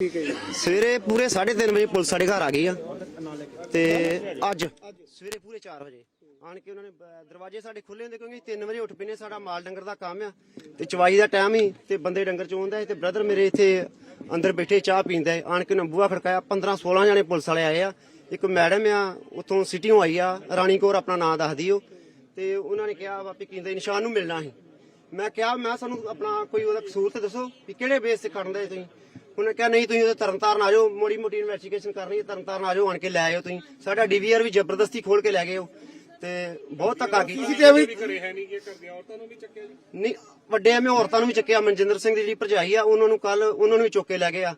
ਠੀਕ ਹੈ ਜੀ ਸਵੇਰੇ ਪੂਰੇ 3:30 ਵਜੇ ਪੁਲਿਸ ਸਾਡੇ ਘਰ ਆ ਗਈ ਆ। ਤੇ ਅੱਜ ਸਵੇਰੇ ਪੂਰੇ 4 ਵਜੇ। ਆਣ ਕੇ ਉਹਨਾਂ ਨੇ ਬ- ਦਰਵਾਜ਼ੇ ਸਾਡੇ ਖੁੱਲੇ ਹੁੰਦੇ ਕਿਉਂਕਿ 3 ਵਜੇ ਉੱਠ ਪੈਨੇ ਸਾਡਾ ਮਾਲ ਡੰਗਰ ਦਾ ਕੰਮ ਆ। ਤੇ ਚਵਾਈ ਦਾ ਟਾਈਮ ਹੀ ਤੇ ਬੰਦੇ ਡੰਗਰ ਚੋਂਦਾ ਤੇ ਬ੍ਰਦਰ ਮੇਰੇ ਇੱਥੇ ਅੰਦਰ ਬੈਠੇ ਚਾਹ ਪੀਂਦਾ ਹੈ। ਆਣ ਕੇ ਉਹਨਾਂ ਬੂਹਾ ਖੜਕਾਇਆ 15 16 ਜਾਣੇ ਪੁਲਿਸ ਵਾਲੇ ਆਏ ਆ। ਇੱਕ ਮੈਡਮ ਆ, ਉਥੋਂ ਸਿਟੀੋਂ ਆਈ ਆ, ਰਾਣੀ ਕੌਰ ਆਪਣਾ ਨਾਂ ਦੱਸਦੀ ਉਹ ਤੇ ਉਹਨਾਂ ਨੇ ਕਿਹਾ ਵਾ ਵੀ ਨਿਸ਼ਾਨ ਨੂੰ ਮਿਲਣਾ ਸੀ ਮੈਂ ਕਿਹਾ, ਮੈਂ ਸਾਨੂੰ ਆਪਣਾ ਕੋਈ ਉਹਦਾ ਕਸੂਰ ਤੇ ਦੱਸੋ ਵੀ ਕਿਹੜੇ ਬੇਸ ਤੇ ਖੜਨ ਦੇ ਤੁਸੀਂ? ਉਹਨੇ ਕਿਹਾ ਨਹੀਂ ਤੁਸੀਂ ਉਹਦੇ ਤਰਨਤਾਰਨ ਆ ਜਾਓ ਮੋੜੀ ਮੋਟੀ ਇਨਵੈਸਟੀਗੇਸ਼ਨ ਕਰਨੀ ਹੈ ਤਰਨਤਾਰਨ ਆ ਜਾਓ ਆਣ ਕੇ ਲੈ ਆਇਓ ਤੁਸੀਂ। ਸਾਡਾ ਡੀਵੀਆਰ ਵੀ ਜ਼ਬਰਦਸਤੀ ਖੋਲ ਕੇ ਲੈ ਗਏ ਉਹ ਤੇ ਬਹੁਤ ਧੱਕਾ ਕੀਤਾ। ਨਹੀਂ ਵੱਡੇ ਐਵੇਂ ਔਰਤਾਂ ਨੂੰ ਵੀ ਚੱਕਿਆ ਮਨਜਿੰਦਰ ਸਿੰਘ ਦੀ ਜਿਹੜੀ ਭਰਜਾਈ ਆ ਉਹਨਾਂ ਨੂੰ ਕੱਲ ਉਹਨਾਂ ਨੂੰ ਵੀ ਚੁੱਕ ਕੇ ਲੈ ਗਏ ਆ।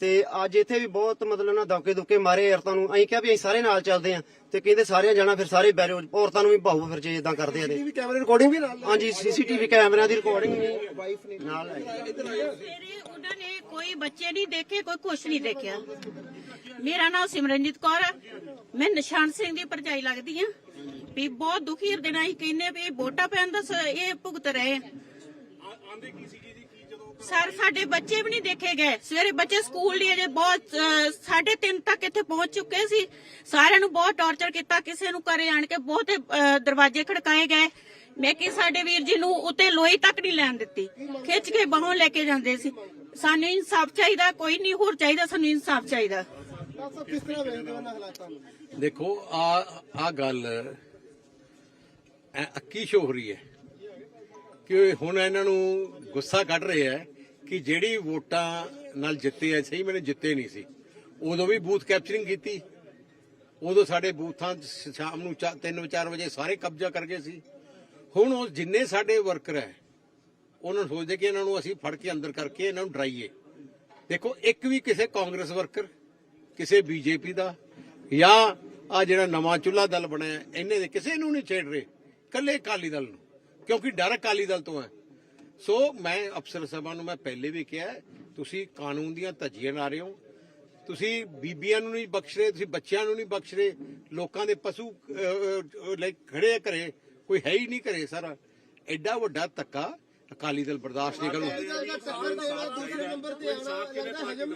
ਤੇ ਅੱਜ ਇੱਥੇ ਵੀ ਬਹੁਤ ਮਤਲਬ ਨਾ ਦੌਕੇ ਦੁੱਕੇ ਮਾਰੇ ਔਰਤਾਂ ਨੂੰ। ਅਸੀਂ ਕਿਹਾ ਵੀ ਅਸੀਂ ਸਾਰੇ ਨਾਲ ਚੱਲਦੇ ਆ ਤੇ ਕਹਿੰਦੇ ਸਾਰਿਆਂ ਜਾਣਾ ਫਿਰ ਸਾਰੇ ਬੈਰੋ ਔਰਤਾਂ ਨੂੰ ਵੀ ਭਾਊ ਫਿਰ ਜੇ ਇਦਾਂ ਕਰਦੇ ਆ ਤੇ। ਵੀ ਕੈਮਰੇ ਰਿਕਾਰਡਿੰਗ ਵੀ ਨਾਲ? ਹਾਂਜੀ ਸੀਸੀਟੀਵੀ ਕੈਮਰਿਆਂ ਦੀ ਰਿਕਾਰਡਿੰਗ ਵੀ ਵਾਈਫ ਨੇ ਨਾਲ ਸਵੇਰੇ ਉਹਨਾਂ ਨੇ ਕੋਈ ਬੱਚੇ ਨਹੀਂ ਦੇਖੇ ਕੋਈ ਕੁਛ ਨਹੀਂ ਦੇਖਿਆ। ਮੇਰਾ ਨਾਮ ਸਿਮਰਨਜੀਤ ਕੌਰ ਹੈ। ਮੈਂ ਨਿਸ਼ਾਨ ਸਿੰਘ ਦੀ ਭਰਜਾਈ ਲੱਗਦੀ ਆ ਵੀ ਬਹੁਤ ਦੁਖੀ ਹਿਰਦੇ ਨਾਲ ਹੀ ਕਹਿੰਨੇ ਵੀ ਵੋਟਾਂ ਪੈਣ ਦਾ ਸ- ਇਹ ਭੁਗਤ ਰਹੇ। ਸਰ ਸਾਡੇ ਬੱਚੇ ਵੀ ਨਹੀਂ ਦੇਖੇ ਗਏ। ਸਵੇਰੇ ਬੱਚੇ ਸਕੂਲ ਲਈ ਅਜੇ ਬਹੁਤ ਅ, ਸਾਢੇ ਤਿੰਨ ਤੱਕ ਇੱਥੇ ਪਹੁੰਚ ਚੁੱਕੇ ਸੀ। ਸਾਰਿਆਂ ਨੂੰ ਬਹੁਤ ਟੌਰਚਰ ਕੀਤਾ ਕਿਸੇ ਨੂੰ ਘਰੇ ਆਣ ਕੇ ਬਹੁਤ ਦਰਵਾਜ਼ੇ ਖੜਕਾਏ ਗਏ। ਮੈਂ ਕਿ ਸਾਡੇ ਵੀਰ ਜੀ ਨੂੰ ਉੱਤੇ ਲੋਈ ਤੱਕ ਨਹੀਂ ਲੈਣ ਦਿੱਤੀ। ਖਿੱਚ ਕੇ ਬਾਹੋਂ ਲੈ ਕੇ ਜਾਂਦੇ ਸੀ। ਸਾਨੂੰ ਇਨਸਾਫ ਚਾਹੀਦਾ ਕੋਈ ਨਹੀਂ ਹੋਰ ਚਾਹੀਦਾ ਸਾਨੂੰ ਇਨਸਾਫ ਚਾਹੀਦਾ। ਦੇਖੋ ਆ ਆ ਗੱਲ ਅੱਕੀ ਸ਼ੋ ਹੋ ਰਹੀ ਹੈ। ਕਿ ਹੁਣ ਇਹਨਾਂ ਨੂੰ ਗੁੱਸਾ ਕੱਢ ਰਿਹਾ ਹੈ ਕਿ ਜਿਹੜੀ ਵੋਟਾਂ ਨਾਲ ਜਿੱਤੇ ਐ ਸਹੀ ਮੈਨੇ ਜਿੱਤੇ ਨਹੀਂ ਸੀ। ਉਦੋਂ ਵੀ ਬੂਥ ਕੈਪਚਰਿੰਗ ਕੀਤੀ। ਉਦੋਂ ਸਾਡੇ ਬੂਥਾਂ 'ਚ ਸ਼ਾਮ ਨੂੰ 3-4 ਵਜੇ ਸਾਰੇ ਕਬਜ਼ਾ ਕਰ ਗਏ ਸੀ। ਹੁਣ ਉਹ ਜਿੰਨੇ ਸਾਡੇ ਵਰਕਰ ਹੈ, ਉਹਨਾਂ ਨੂੰ ਸੋਚਦੇ ਕਿ ਇਹਨਾਂ ਨੂੰ ਅਸੀਂ ਫੜ ਕੇ ਅੰਦਰ ਕਰਕੇ ਇਹਨਾਂ ਨੂੰ ਡਰਾਈਏ। ਦੇਖੋ, ਇੱਕ ਵੀ ਕਿਸੇ ਕਾਂਗਰਸ ਵਰਕਰ, ਕਿਸੇ ਬੀਜੇਪੀ ਦਾ ਜਾਂ ਆ ਜਿਹੜਾ ਨਵਾਂ ਚੁੱਲਾ ਦਲ ਬਣਿਆ, ਇਹਨੇ ਦੇ ਕਿਸੇ ਨੂੰ ਨਹੀਂ ਛੇੜ ਰਹੇ। ਕੱਲੇ ਅਕਾਲੀ ਦਲ ਨੂੰ। ਕਿਉਂਕਿ ਡਰ ਅਕਾਲੀ ਦਲ ਤੋਂ ਹੈ। ਸੋ ਮੈਂ ਅਫਸਰ ਸਾਹਿਬਾਨ ਨੂੰ ਮੈਂ ਪਹਿਲੇ ਵੀ ਕਿਹਾ ਹੈ, ਤੁਸੀਂ ਕਾਨੂੰਨ ਦੀਆਂ ਧੱਜੀਆਂ ਲਾ ਰਹੇ ਹੋ। ਤੁਸੀਂ ਬੀਬੀਆਂ ਨੂੰ ਨਹੀਂ ਬਖਸ਼ ਰਹੇ ਤੁਸੀਂ ਬੱਚਿਆਂ ਨੂੰ ਨਹੀਂ ਬਖਸ਼ ਰਹੇ। ਲੋਕਾਂ ਦੇ ਪਸ਼ੂ ਲਾਈਕ ਖੜੇ ਘਰੇ ਕੋਈ ਹੈ ਹੀ ਨਹੀਂ ਘਰੇ ਸਾਰਾ। ਐਡਾ ਵੱਡਾ ਧੱਕਾ ਅਕਾਲੀ ਦਲ ਬਰਦਾਸ਼ਤ ਨਹੀਂ ਕਰੂ।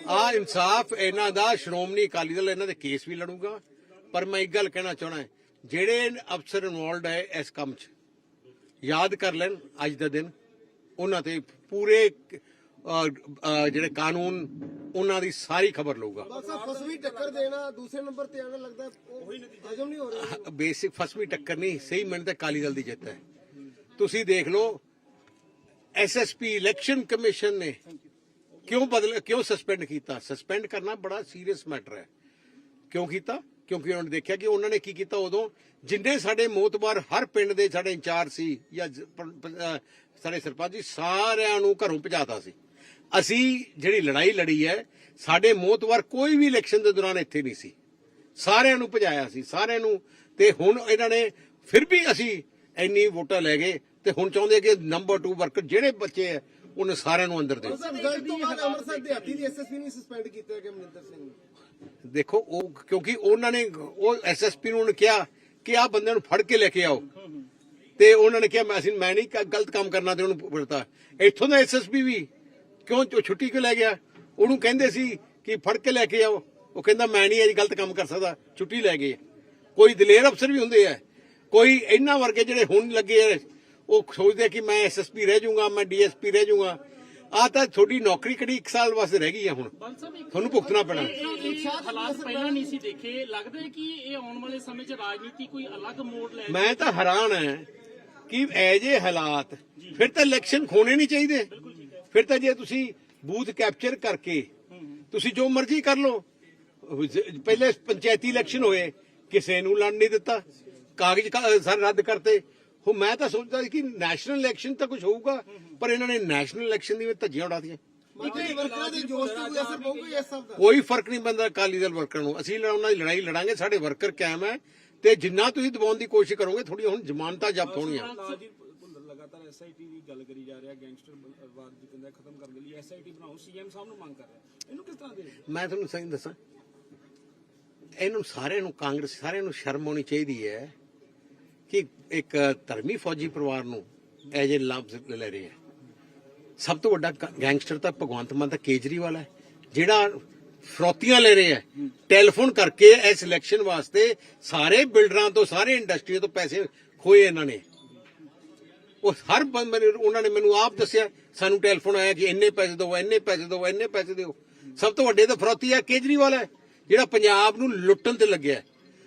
ਆ ਇਨਸਾਫ ਇਹਨਾਂ ਦਾ ਸ਼੍ਰੋਮਣੀ ਅਕਾਲੀ ਦਲ ਇਹਨਾਂ ਦੇ ਕੇਸ ਵੀ ਲੜੂਗਾ। ਪਰ ਮੈਂ ਇੱਕ ਗੱਲ ਕਹਿਣਾ ਚਾਹਣਾ ਜਿਹੜੇ ਅਫਸਰ ਇਨਵੋਲਡ ਹੈ ਇਸ ਕੰਮ 'ਚ ਯਾਦ ਕਰ ਲੈਣ ਅੱਜ ਦਾ ਦਿਨ। ਉਹਨਾਂ ਤੇ ਪੂਰੇ ਜਿਹੜੇ ਕਾਨੂੰਨ ਉਹਨਾਂ ਦੀ ਸਾਰੀ ਖਬਰ ਲਊਗਾ। ਫਸਵੀਂ ਟੱਕਰ ਦੇਣਾ ਦੂਸਰੇ ਨੰਬਰ ਤੇ ਆਣਾ ਲੱਗਦਾ ਉਹ ਹਜਮ ਨਹੀਂ ਹੋ ਰਿਹਾ। ਬੇਸਿਕ ਫਸਵੀਂ ਟੱਕਰ ਨਹੀਂ ਸਹੀ ਮੈਨੂੰ ਤਾਂ ਅਕਾਲੀ ਦਲ ਦੀ ਜਿੱਤ ਹੈ। ਤੁਸੀਂ ਦੇਖ ਲਓ ਐਸਐਸਪੀ ਇਲੈਕਸ਼ਨ ਕਮਿਸ਼ਨ ਨੇ ਕਿਉਂ ਬਦਲ ਕਿਉਂ ਸਸਪੈਂਡ ਕੀਤਾ? ਸਸਪੈਂਡ ਕਰਨਾ ਬੜਾ ਸੀਰੀਅਸ ਮੈਟਰ ਹੈ। ਕਿਉਂ ਕੀਤਾ? ਕਿਉਂਕਿ ਉਹਨਾਂ ਨੇ ਦੇਖਿਆ ਕਿ ਉਹਨਾਂ ਨੇ ਕੀ ਕੀਤਾ ਉਦੋਂ? ਜਿੰਨੇ ਸਾਡੇ ਮੋਤਬਾਰ ਹਰ ਪਿੰਡ ਦੇ ਸਾਡੇ ਇੰਚਾਰਜ ਸੀ ਜਾਂ ਸਾਡੇ ਸਰਪੰਚ ਜੀ ਸਾਰਿਆਂ ਨੂੰ ਘਰੋਂ ਭਜਾਤਾ ਸੀ। ਅਸੀਂ ਜਿਹੜੀ ਲੜਾਈ ਲੜੀ ਹੈ ਸਾਡੇ ਮੋਤਬਾਰ ਕੋਈ ਵੀ ਇਲੈਕਸ਼ਨ ਦੇ ਦੌਰਾਨ ਇੱਥੇ ਨਹੀਂ ਸੀ। ਸਾਰਿਆਂ ਨੂੰ ਭਜਾਇਆ ਸੀ ਸਾਰਿਆਂ ਨੂੰ। ਤੇ ਹੁਣ ਇਹਨਾਂ ਨੇ ਫਿਰ ਵੀ ਅਸੀਂ ਇੰਨੀ ਵੋਟਾਂ ਲੈ ਗਏ ਤੇ ਹੁਣ ਚਾਹੁੰਦੇ ਕਿ ਨੰਬਰ 2 ਵਰਕਰ ਜਿਹੜੇ ਬੱਚੇ ਹੈ ਉਹਨੇ ਸਾਰਿਆਂ ਨੂੰ ਅੰਦਰ ਬਾਅਦ ਅੰਮ੍ਰਿਤਸਰ ਦਿਹਾਤੀ ਦੀ ਐਸਐਸਪੀ ਨਹੀਂ ਸਸਪੈਂਡ ਕੀਤਾ ਗਿਆ ਮਨਿੰਦਰ ਸਿੰਘ ਨੂੰ? ਦੇਖੋ, ਉਹ ਕਿਉਂਕਿ ਉਹਨਾਂ ਨੇ, ਉਹ ਐਸਐਸਪੀ ਨੂੰ ਕਿਹਾ ਕਿ ਆਹ ਬੰਦੇ ਨੂੰ ਫੜ ਕੇ ਲੈ ਕੇ ਆਓ। ਤੇ ਉਹਨਾਂ ਨੇ ਕਿਹਾ, ਮੈਂ ਅਸੀਂ ਮੈਂ ਨਹੀਂ ਗਲਤ ਕੰਮ ਕਰਨਾ ਤੇ ਉਹਨੂੰ ਪੜਤਾ ਇੱਥੋਂ ਦਾ ਐਸਐਸਪੀ ਵੀ ਕਿਉਂ ਛੁੱਟੀ ਕਿਉਂ ਲੈ ਗਿਆ? ਉਹਨੂੰ ਕਹਿੰਦੇ ਸੀ ਕਿ ਫੜ ਕੇ ਲੈ ਕੇ ਆਓ। ਉਹ ਕਹਿੰਦਾ, ਮੈਂ ਨਹੀਂ ਇਹ ਗਲਤ ਕੰਮ ਕਰ ਸਕਦਾ, ਛੁੱਟੀ ਲੈ ਗਏ। ਕੋਈ ਦਲੇਰ ਅਫਸਰ ਵੀ ਹੁੰਦੇ ਆ। ਕੋਈ ਇਹਨਾਂ ਵਰਗੇ ਜਿਹੜੇ ਹੁਣ ਲੱਗੇ ਉਹ ਸੋਚਦੇ ਕਿ ਮੈਂ ਐਸਐਸਪੀ ਰਹਿ ਜਾਊਂਗਾ, ਮੈਂ ਡੀਐਸਪੀ ਰਹਿ ਜਾਊਂਗਾ। ਆ ਤਾਂ ਤੁਹਾਡੀ ਨੌਕਰੀ ਕਿਹੜੀ 1 ਸਾਲ ਵਾਸਤੇ ਰਹਿ ਗਈ ਆ ਹੁਣ? ਤੁਹਾਨੂੰ ਭੁਗਤਣਾ ਪੈਣਾ। ਹਾਲਾਤ ਪਹਿਲਾਂ ਨਹੀਂ ਸੀ ਦੇਖੇ। ਲੱਗਦਾ ਹੈ ਕਿ ਇਹ ਆਉਣ ਵਾਲੇ ਸਮੇਂ 'ਚ ਰਾਜਨੀਤੀ ਕੋਈ ਅਲੱਗ ਮੋੜ ਲੈ ਮੈਂ ਤਾਂ ਹੈਰਾਨ ਹਾਂ ਕਿ ਐਜੇ ਹਾਲਾਤ ਫਿਰ ਤਾਂ ਇਲੈਕਸ਼ਨ ਖੋਣੇ ਨਹੀਂ ਚਾਹੀਦੇ। ਫਿਰ ਤਾਂ ਜੇ ਤੁਸੀਂ ਬੂਥ ਕੈਪਚਰ ਕਰਕੇ ਤੁਸੀਂ ਜੋ ਮਰਜ਼ੀ ਕਰ ਲਓ। ਪਹਿਲੇ ਪੰਚਾਇਤੀ ਇਲੈਕਸ਼ਨ ਹੋਏ ਕਿਸੇ ਨੂੰ ਲੜ ਨਹੀਂ ਦਿੱਤਾ। ਕਾਗਜ਼ ਸਾਰੇ ਰੱਦ ਕਰਤੇ। ਹੋ ਮੈਂ ਤਾਂ ਸੋਚਦਾ ਸੀ ਕਿ ਨੈਸ਼ਨਲ ਇਲੈਕਸ਼ਨ ਤਾਂ ਕੁਝ ਹੋਊਗਾ ਪਰ ਇਹਨਾਂ ਨੇ ਨੈਸ਼ਨਲ ਇਲੈਕਸ਼ਨ ਦੀ ਵੀ ਧੱਜੀਆਂ ਉਡਾਤੀਆਂ। ਬਾਕੀ ਵਰਕਰਾਂ ਦੇ ਜੋਸ਼ ਤੇ ਕੋਈ ਫ਼ਰਕ ਨਹੀਂ ਪੈਂਦਾ ਅਕਾਲੀ ਦਲ ਵਰਕਰਾਂ ਨੂੰ। ਅਸੀਂ ਉਹਨਾਂ ਦੀ ਲੜਾਈ ਲੜਾਂਗੇ ਸਾਡੇ ਵਰਕਰ ਕਾਇਮ ਹੈ। ਤੇ ਜਿੰਨਾ ਤੁਸੀਂ ਦਬਾਉਣ ਦੀ ਕੋਸ਼ਿਸ਼ ਕਰੋਗੇ ਥੋੜੀ ਹੁਣ ਜ਼ਮਾਨਤਾਂ ਜ਼ਬਤ ਹੋਣੀਆਂ। ਲਗਾਤਾਰ ਐਸਆਈਟੀ ਦੀ ਗੱਲ ਕਰੀ ਜਾ ਰਿਹਾ ਗੈਂਗਸਟਰ ਵਾਦ ਜੀ ਕਹਿੰਦਾ ਖਤਮ ਕਰਨ ਦੇ ਲਈ। ਐਸਆਈਟੀ ਬਣਾਓ ਸੀਐਮ ਸਾਹਿਬ ਨੂੰ ਮੰਗ ਕਰ ਰਿਹਾ। ਇਹਨੂੰ ਕਿਸ ਤਰ੍ਹਾਂ ਦੇ ਮੈਂ ਤੁਹਾਨੂੰ ਸਹੀ ਦੱਸਾਂ। ਇਹਨੂੰ ਸਾਰਿਆਂ ਨੂੰ ਕਾਂਗਰਸ ਸਾਰਿਆਂ ਨੂੰ ਸ਼ਰਮ ਆਉਣੀ ਚਾਹੀਦੀ ਹੈ ਕਿ ਇੱਕ ਧਰਮੀ ਫੌਜੀ ਪਰਿਵਾਰ ਨੂੰ ਐਜ ਏ ਲਾਭ ਲੈ ਰਹੇ ਹੈ ਸਭ ਤੋਂ ਵੱਡਾ ਗੈਂਗਸਟਰ ਤਾਂ ਭਗਵੰਤ ਮਾਨ ਤਾਂ ਕੇਜਰੀਵਾਲ ਹੈ, ਜਿਹੜਾ ਫਰੋਤੀਆਂ ਲੈ ਰਹੇ ਹੈ ਟੈਲੀਫੋਨ ਕਰਕੇ ਇਸ ਇਲੈਕਸ਼ਨ ਵਾਸਤੇ ਸਾਰੇ ਬਿਲਡਰਾਂ ਤੋਂ, ਸਾਰੇ ਇੰਡਸਟਰੀ ਤੋਂ ਪੈਸੇ ਖੋਏ ਇਹਨਾਂ ਨੇ। ਉਹ ਹਰ ਬੰਦੇ ਨੇ ਉਹਨਾਂ ਨੇ ਮੈਨੂੰ ਆਪ ਦੱਸਿਆ, ਸਾਨੂੰ ਟੈਲੀਫੋਨ ਆਇਆ ਕਿ ਇੰਨੇ ਪੈਸੇ ਦਿਓ, ਇੰਨੇ ਪੈਸੇ ਦਿਓ, ਇੰਨੇ ਪੈਸੇ ਦਿਓ। ਸਭ ਤੋਂ ਵੱਡੇ ਤਾਂ ਫਰੋਤੀ ਹੈ, ਕੇਜਰੀਵਾਲ ਹੈ, ਜਿਹੜਾ ਪੰਜਾਬ ਨੂੰ ਲੁੱਟਣ ਤੇ ਲੱਗਿਆ।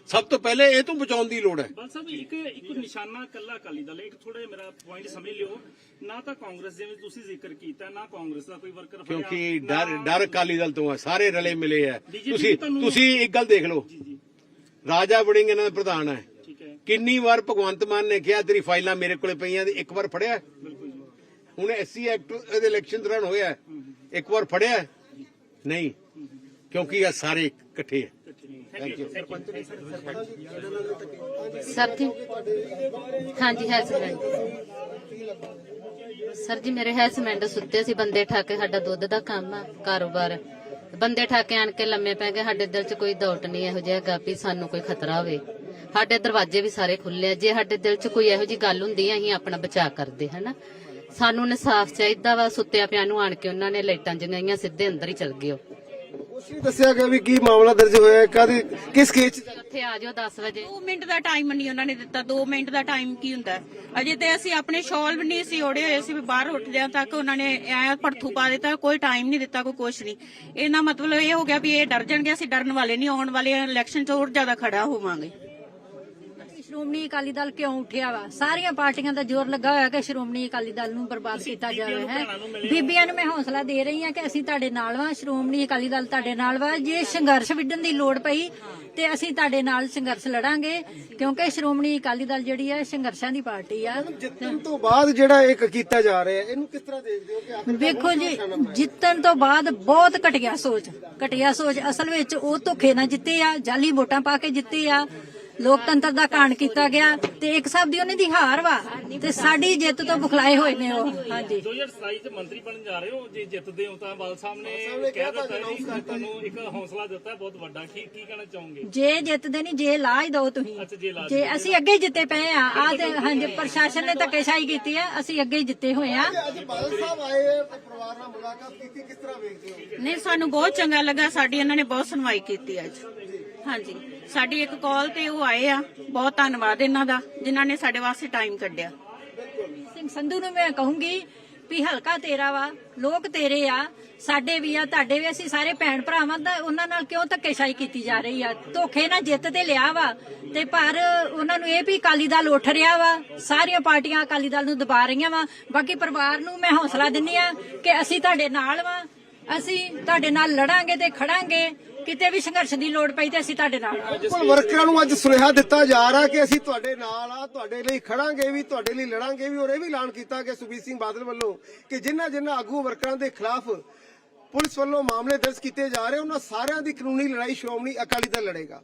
ਸਭ ਤੋਂ ਪਹਿਲੇ ਇਹ ਤੋਂ ਬਚਾਉਣ ਦੀ ਲੋੜ ਹੈ। ਬਲ ਸਾਹਿਬ ਇੱਕ ਇੱਕ ਨਿਸ਼ਾਨਾ ਕੱਲਾ ਅਕਾਲੀ ਦਲ ਹੈ। ਇੱਕ ਥੋੜਾ ਮੇਰਾ ਪੁਆਇੰਟ ਸਮਝ ਲਿਓ। ਨਾ ਤਾਂ ਕਾਂਗਰਸ ਜਿਵੇਂ ਤੁਸੀਂ ਜ਼ਿਕਰ ਕੀਤਾ ਨਾ ਕਾਂਗਰਸ ਦਾ ਕੋਈ ਵਰਕਰ ਕਿਉਂਕਿ ਡਰ ਡਰ ਅਕਾਲੀ ਦਲ ਤੋਂ ਹੈ। ਸਾਰੇ ਰਲੇ ਮਿਲੇ ਹੈ। BJP ਤੁਸੀਂ ਤੁਹਾਨੂੰ- ਤੁਸੀਂ ਇੱਕ ਗੱਲ ਦੇਖ ਲਓ। ਜੀ ਜੀ। ਰਾਜਾ ਵੜਿੰਗ ਇਹਨਾਂ ਦਾ ਪ੍ਰਧਾਨ ਹੈ। ਠੀਕ ਹੈ। ਕਿੰਨੀ ਵਾਰ ਭਗਵੰਤ ਮਾਨ ਨੇ ਕਿਹਾ ਤੇਰੀ ਫਾਈਲਾਂ ਮੇਰੇ ਕੋਲੇ ਪਈਆਂ ਤੇ ਇੱਕ ਵਾਰ ਫੜਿਆ? ਬਿਲਕੁਲ ਜੀ। ਹੁਣ ਐਸਸੀ ਐਕਟ ਦੇ ਇਲੈਕਸ਼ਨ ਦੌਰਾਨ ਹੋਇਆ ਹੈ। ਇੱਕ ਵਾਰ ਫੜਿਆ ਨਹੀਂ। ਕਿਉਂਕਿ ਇਹ ਸਾਰੇ ਇਕੱਠੇ ਹੈ। ਥੈਂਕ ਯੂ ਸਰ ਜੀ ਹਾਂਜੀ ਹੈਸਮੈਂਡ ਸਰ ਜੀ। ਮੇਰੇ ਹੈਸਮੈਂਡ ਸੁੱਤੇ ਸੀ ਬੰਦੇ ਠਾਕੇ ਸਾਡਾ ਦੁੱਧ ਦਾ ਕੰਮ ਆ ਕਾਰੋਬਾਰ। ਬੰਦੇ ਠਾਕੇ ਆਣ ਕੇ ਲੰਮੇ ਪੈ ਗਏ ਸਾਡੇ ਦਿਲ 'ਚ ਕੋਈ ਡਾਊਟ ਨਹੀਂ ਇਹੋ ਜਿਹਾ ਹੈਗਾ ਵੀ ਸਾਨੂੰ ਕੋਈ ਖਤਰਾ ਹੋਵੇ। ਸਾਡੇ ਦਰਵਾਜ਼ੇ ਵੀ ਸਾਰੇ ਖੁੱਲੇ ਆ। ਜੇ ਸਾਡੇ ਦਿਲ 'ਚ ਕੋਈ ਇਹੋ ਜੀ ਗੱਲ ਹੁੰਦੀ ਆ ਅਸੀਂ ਆਪਣਾ ਬਚਾਅ ਕਰਦੇ ਹਨਾ। ਸਾਨੂੰ ਇਨਸਾਫ ਚਾਹੀਦਾ ਵਾ ਸੁੱਤਿਆ ਪਿਆ ਨੂੰ ਆਣ ਕੇ ਉਹਨਾਂ ਨੇ ਲਾਈਟਾਂ ਜਗਾਈਆਂ ਸਿੱਧੇ ਅੰਦਰ ਹੀ ਚਲ ਗਏ ਉਹ। ਕੁਛ ਨਹੀਂ ਦੱਸਿਆ ਗਿਆ ਵੀ ਕੀ ਮਾਮਲਾ ਦਰਜ ਹੋਇਆ ਹੈ ਕਾਦੀ ਕਿਸ ਕੇਸ 'ਚ ਉੱਥੇ ਆ ਜਾਓ 10 ਵਜੇ। 2 ਮਿੰਟ ਦਾ ਟਾਈਮ ਨਹੀਂ ਉਹਨਾਂ ਨੇ ਦਿੱਤਾ 2 ਮਿੰਟ ਦਾ ਟਾਈਮ ਕੀ ਹੁੰਦਾ? ਹੈ? ਅਜੇ ਤੇ ਅਸੀਂ ਆਪਣੇ ਸ਼ਾਲ ਵੀ ਨਹੀਂ ਸੀ ਓੜੇ ਹੋਏ ਸੀ ਵੀ ਬਾਹਰ ਉੱਠਦਿਆਂ ਤੱਕ ਉਹਨਾਂ ਨੇ ਐ ਪੜਥੂ ਪਾ ਦਿੱਤਾ ਕੋਈ ਟਾਈਮ ਨਹੀਂ ਦਿੱਤਾ ਕੋਈ ਕੁਛ ਨਹੀਂ। ਇਹਨਾਂ ਮਤਲਬ ਇਹ ਹੋ ਗਿਆ ਵੀ ਇਹ ਡਰ ਜਾਣਗੇ ਅਸੀਂ ਡਰਨ ਵਾਲੇ ਨਹੀਂ ਆਉਣ ਵਾਲੇ ਇਲੈਕਸ਼ਨ 'ਚ ਹੋਰ ਜ਼ਿਆਦਾ ਖੜਾ ਹੋਵਾਂਗੇ। ਸ਼੍ਰੋਮਣੀ ਅਕਾਲੀ ਦਲ ਕਿਉਂ ਉੱਠਿਆ ਵਾ? ਸਾਰੀਆਂ ਪਾਰਟੀਆਂ ਦਾ ਜ਼ੋਰ ਲੱਗਾ ਹੋਇਆ ਕਿ ਸ਼੍ਰੋਮਣੀ ਅਕਾਲੀ ਦਲ ਨੂੰ ਬਰਬਾਦ ਕੀਤਾ ਜਾਵੇ ਹੈ? ਬੀਬੀਆਂ ਨੂੰ ਮੈਂ ਹੌਸਲਾ ਦੇ ਰਹੀ ਹਾਂ ਕਿ ਅਸੀਂ ਤੁਹਾਡੇ ਨਾਲ ਵਾਂ ਸ਼੍ਰੋਮਣੀ ਅਕਾਲੀ ਦਲ ਤੁਹਾਡੇ ਨਾਲ ਵਾ। ਜੇ ਸੰਘਰਸ਼ ਵਿੱਢਣ ਦੀ ਲੋੜ ਪਈ ਤੇ ਅਸੀਂ ਤੁਹਾਡੇ ਨਾਲ ਸੰਘਰਸ਼ ਲੜਾਂਗੇ ਕਿਉਂਕਿ ਸ਼੍ਰੋਮਣੀ ਅਕਾਲੀ ਦਲ ਜਿਹੜੀ ਹੈ ਸੰਘਰਸ਼ਾਂ ਦੀ ਪਾਰਟੀ ਆ। ਜਿੱਤਣ ਤੋਂ ਬਾਅਦ ਜਿਹੜਾ ਇੱਕ ਕੀਤਾ ਜਾ ਰਿਹਾ ਹੈ ਇਹਨੂੰ ਕਿਸ ਤਰ੍ਹਾਂ ਦੇਖਦੇ ਹੋ ਕਿ ਆਖਿਰ ਵੇਖੋ ਜੀ ਜਿੱਤਣ ਤੋਂ ਬਾਅਦ ਬਹੁਤ ਘਟਿਆ ਸੋਚ ਘਟਿਆ ਸੋਚ। ਅਸਲ ਵਿੱਚ ਉਹ ਧੋਖੇ ਨਾਲ ਜਿੱਤੇ ਆ ਜਾਲੀ ਵੋਟਾਂ ਪਾ ਕੇ ਜਿੱਤੇ ਆ। ਲੋਕਤੰਤਰ ਦਾ ਕਾਣ ਕੀਤਾ ਗਿਆ ਤੇ ਇੱਕ ਸਾਹਿਬ ਦੀ ਉਹਨੇ ਦੀ ਹਾਰ ਵਾ ਤੇ ਸਾਡੀ ਜਿੱਤ ਤੋਂ ਬੁਖਲਾਏ ਹੋਏ ਨੇ ਉਹ। ਹਾਂਜੀ। 2027 ਚ ਮੰਤਰੀ ਬਣਨ ਜਾ ਰਹੇ ਹੋ ਜੇ ਜਿੱਤਦੇ ਹੋ ਤਾਂ ਬਾਲ ਸਾਹਿਬ ਨੇ ਕਹਿ ਦਿੱਤਾ ਜੀ ਤੁਹਾਨੂੰ ਇੱਕ ਹੌਸਲਾ ਦਿੱਤਾ ਬਹੁਤ ਵੱਡਾ। ਕੀ ਕੀ ਕਹਿਣਾ ਚਾਹੋਗੇ? ਜੇ ਜਿੱਤਦੇ ਨਹੀਂ ਜੇ ਲਾ ਹੀ ਦੋ ਤੁਸੀਂ। ਅੱਛਾ ਜੇ ਅਸੀਂ ਅੱਗੇ ਜਿੱਤੇ ਪਏ ਆ ਆ ਤੇ ਹਾਂਜੀ ਪ੍ਰਸ਼ਾਸਨ ਨੇ ਧੱਕੇਸ਼ਾਹੀ ਕੀਤੀ ਆ ਅਸੀਂ ਅੱਗੇ ਹੀ ਜਿੱਤੇ ਹੋਏ ਆ। ਅੱਜ ਬਾਦਲ ਸਾਹਿਬ ਆਏ ਪਰਿਵਾਰ ਨਾਲ ਮੁਲਾਕਾਤ ਕੀਤੀ ਕਿਸ ਤਰ੍ਹਾਂ ਵੇਖਦੇ ਹੋ? ਨਹੀਂ ਸਾਨੂੰ ਬਹੁਤ ਚੰਗਾ ਲੱਗਾ ਸਾਡੀ ਇਹਨਾਂ ਨੇ ਬਹੁਤ ਸੁਣਵਾਈ ਕੀਤੀ ਅੱਜ। ਹਾਂਜੀ। ਸਾਡੀ ਇੱਕ ਕਾਲ ਤੇ ਉਹ ਆਏ ਆ। ਬਹੁਤ ਧੰਨਵਾਦ ਇਹਨਾਂ ਦਾ, ਜਿਨ੍ਹਾਂ ਨੇ ਸਾਡੇ ਵਾਸਤੇ ਟਾਈਮ ਕੱਢਿਆ। ਸਿੰਘ ਸੰਧੂ ਨੂੰ ਮੈਂ ਕਹੂੰਗੀ ਵੀ ਹਲਕਾ ਤੇਰਾ ਵਾ, ਲੋਕ ਤੇਰੇ ਆ, ਸਾਡੇ ਵੀ ਆ, ਤੁਹਾਡੇ ਵੀ ਅਸੀਂ ਸਾਰੇ ਭੈਣ ਭਰਾਵਾਂ ਦਾ ਉਹਨਾਂ ਨਾਲ ਕਿਉਂ ਧੱਕੇਸ਼ਾਹੀ ਕੀਤੀ ਜਾ ਰਹੀ ਆ? ਧੋਖੇ ਨਾਲ ਜਿੱਤ ਤੇ ਲਿਆ ਵਾ, ਤੇ ਪਰ ਉਹਨਾਂ ਨੂੰ ਇਹ ਵੀ ਅਕਾਲੀ ਦਲ ਉੱਠ ਰਿਹਾ ਵਾ, ਸਾਰੀਆਂ ਪਾਰਟੀਆਂ ਅਕਾਲੀ ਦਲ ਨੂੰ ਦਬਾ ਰਹੀਆਂ ਵਾ। ਬਾਕੀ ਪਰਿਵਾਰ ਨੂੰ ਮੈਂ ਹੌਸਲਾ ਦਿੰਨੀ ਆ ਕਿ ਅਸੀਂ ਤੁਹਾਡੇ ਨਾਲ ਵਾ, ਅਸੀਂ ਤੁਹਾਡੇ ਨਾਲ ਲੜਾਂਗੇ ਤੇ ਖੜਾਂਗੇ। ਕਿਤੇ ਵੀ ਸੰਘਰਸ਼ ਦੀ ਲੋੜ ਪਈ ਤੇ ਅਸੀਂ ਤੁਹਾਡੇ ਨਾਲ ਆ ਬਿਲਕੁਲ ਵਰਕਰਾਂ ਨੂੰ ਅੱਜ ਸੁਨੇਹਾ ਦਿੱਤਾ ਜਾ ਰਿਹਾ ਕਿ ਅਸੀਂ ਤੁਹਾਡੇ ਨਾਲ ਆ, ਤੁਹਾਡੇ ਲਈ ਖੜਾਂਗੇ ਵੀ, ਤੁਹਾਡੇ ਲਈ ਲੜਾਂਗੇ ਵੀ, ਔਰ ਇਹ ਵੀ ਐਲਾਨ ਕੀਤਾ ਕਿ ਸੁਖਬੀਰ ਸਿੰਘ ਬਾਦਲ ਵੱਲੋਂ ਕਿ ਜਿਨ੍ਹਾਂ ਜਿਨ੍ਹਾਂ ਆਗੂ ਵਰਕਰਾਂ ਦੇ ਖਿਲਾਫ ਪੁਲਿਸ ਵੱਲੋਂ ਮਾਮਲੇ ਦਰਜ ਕੀਤੇ ਜਾ ਰਹੇ, ਉਹਨਾਂ ਸਾਰਿਆਂ ਦੀ ਕਾਨੂੰਨੀ ਲੜਾਈ ਸ਼੍ਰੋਮਣੀ ਅਕਾਲੀ ਦਲ ਲੜੇਗਾ।